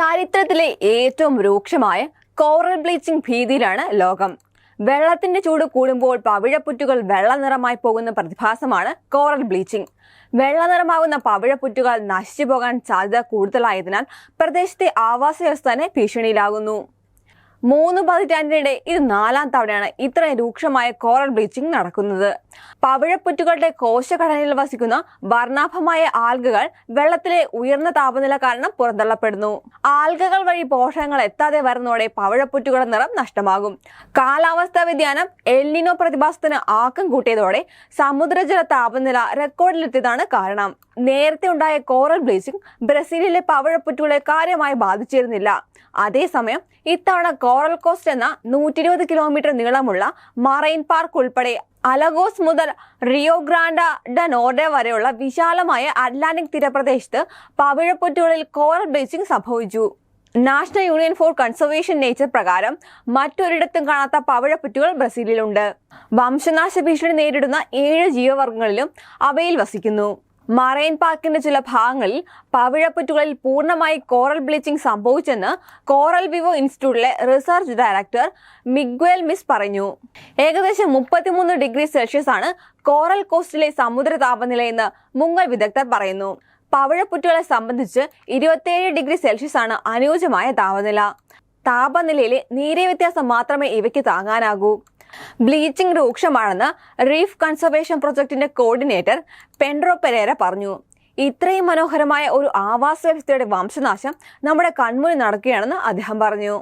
ചരിത്രത്തിലെ ഏറ്റവും രൂക്ഷമായ കോറൽ ബ്ലീച്ചിംഗ് ഭീതിയിലാണ് ലോകം. വെള്ളത്തിന്റെ ചൂട് കൂടുമ്പോൾ പവിഴപ്പുറ്റുകൾ വെള്ള നിറമായി പോകുന്ന പ്രതിഭാസമാണ് കോറൽ ബ്ലീച്ചിംഗ് വെള്ള നിറമാകുന്ന പവിഴപ്പുറ്റുകൾ നശിച്ചു പോകാൻ സാധ്യത കൂടുതലായതിനാൽ പ്രദേശത്തെ ആവാസ വ്യവസ്ഥനെ ഭീഷണിയിലാകുന്നു. മൂന്ന് പതിറ്റാണ്ടിനിടെ ഇത് നാലാം തവണയാണ് ഇത്രയും രൂക്ഷമായ കോറൽ ബ്ലീച്ചിംഗ് നടക്കുന്നത്. പവിഴപ്പുറ്റുകളുടെ കോശഘടനയിൽ വസിക്കുന്ന വർണാഭമായ ആൽഗകൾ വെള്ളത്തിലെ ഉയർന്ന താപനില കാരണം പുറന്തള്ളപ്പെടുന്നു. ആൽഗകൾ വഴി പോഷകങ്ങൾ എത്താതെ വരുന്നതോടെ പവിഴപ്പുറ്റുകളുടെ നിറം നഷ്ടമാകും. കാലാവസ്ഥാ വ്യതിയാനം എൽനിനോ പ്രതിഭാസത്തിന് ആക്കം കൂട്ടിയതോടെ സമുദ്രജല താപനില റെക്കോർഡിലെത്തിയതാണ് കാരണം. നേരത്തെ ഉണ്ടായ കോറൽ ബ്ലീച്ചിംഗ് ബ്രസീലിലെ പവിഴപ്പുറ്റുകളെ കാര്യമായി ബാധിച്ചിരുന്നില്ല. അതേസമയം ഇത്തവണ കോറൽ കോസ്റ്റ് എന്ന നൂറ്റി ഇരുപത് കിലോമീറ്റർ നീളമുള്ള മറൈൻ പാർക്ക് ഉൾപ്പെടെ അലഗോസ് മുതൽ റിയോ ഗ്രാൻഡ ഡ നോർഡ വരെയുള്ള വിശാലമായ അറ്റ്ലാന്റിക് തീരപ്രദേശത്ത് പവിഴപ്പുറ്റുകളിൽ കോറൽ ബ്ലീച്ചിംഗ് സംഭവിച്ചു. National Union for Conservation Nature പ്രകാരം മറ്റൊരിടത്തും കാണാത്ത പവിഴപ്പുറ്റുകൾ ബ്രസീലിലുണ്ട്. വംശനാശ ഭീഷണി നേരിടുന്ന ഏഴ് ജീവവർഗങ്ങളിലും അവയിൽ വസിക്കുന്നു. മറൈൻ പാർക്കിന്റെ ചില ഭാഗങ്ങളിൽ പവിഴപ്പുറ്റുകളിൽ പൂർണമായി കോറൽ ബ്ലീച്ചിംഗ് സംഭവിച്ചെന്ന് കോറൽ വിവോ ഇൻസ്റ്റിറ്റ്യൂട്ടിലെ റിസർച്ച് ഡയറക്ടർ മിഗ്വേൽ മിസ് പറഞ്ഞു. ഏകദേശം മുപ്പത്തിമൂന്ന് ഡിഗ്രി സെൽഷ്യസ് ആണ് കോറൽ കോസ്റ്റിലെ സമുദ്ര താപനിലയെന്ന് മുങ്ങൽ വിദഗ്ധർ പറയുന്നു. പവിഴപ്പുറ്റുകളെ സംബന്ധിച്ച് ഇരുപത്തിയേഴ് ഡിഗ്രി സെൽഷ്യസ് ആണ് അനുയോജ്യമായ താപനില. താപനിലയിലെ നീരെ വ്യത്യാസം മാത്രമേ ഇവയ്ക്ക് താങ്ങാനാകൂ. ബ്ലീച്ചിംഗ് രൂക്ഷമാണെന്ന് റീഫ് കൺസർവേഷൻ പ്രൊജക്ടിന്റെ കോർഡിനേറ്റർ പെൻഡ്രോ പെരേര പറഞ്ഞു ഇത്രയും മനോഹരമായ ഒരു ആവാസ വ്യവസ്ഥയുടെ വംശനാശം നമ്മുടെ കൺമുന്നിൽ നടക്കുകയാണെന്ന് അദ്ദേഹം പറഞ്ഞു.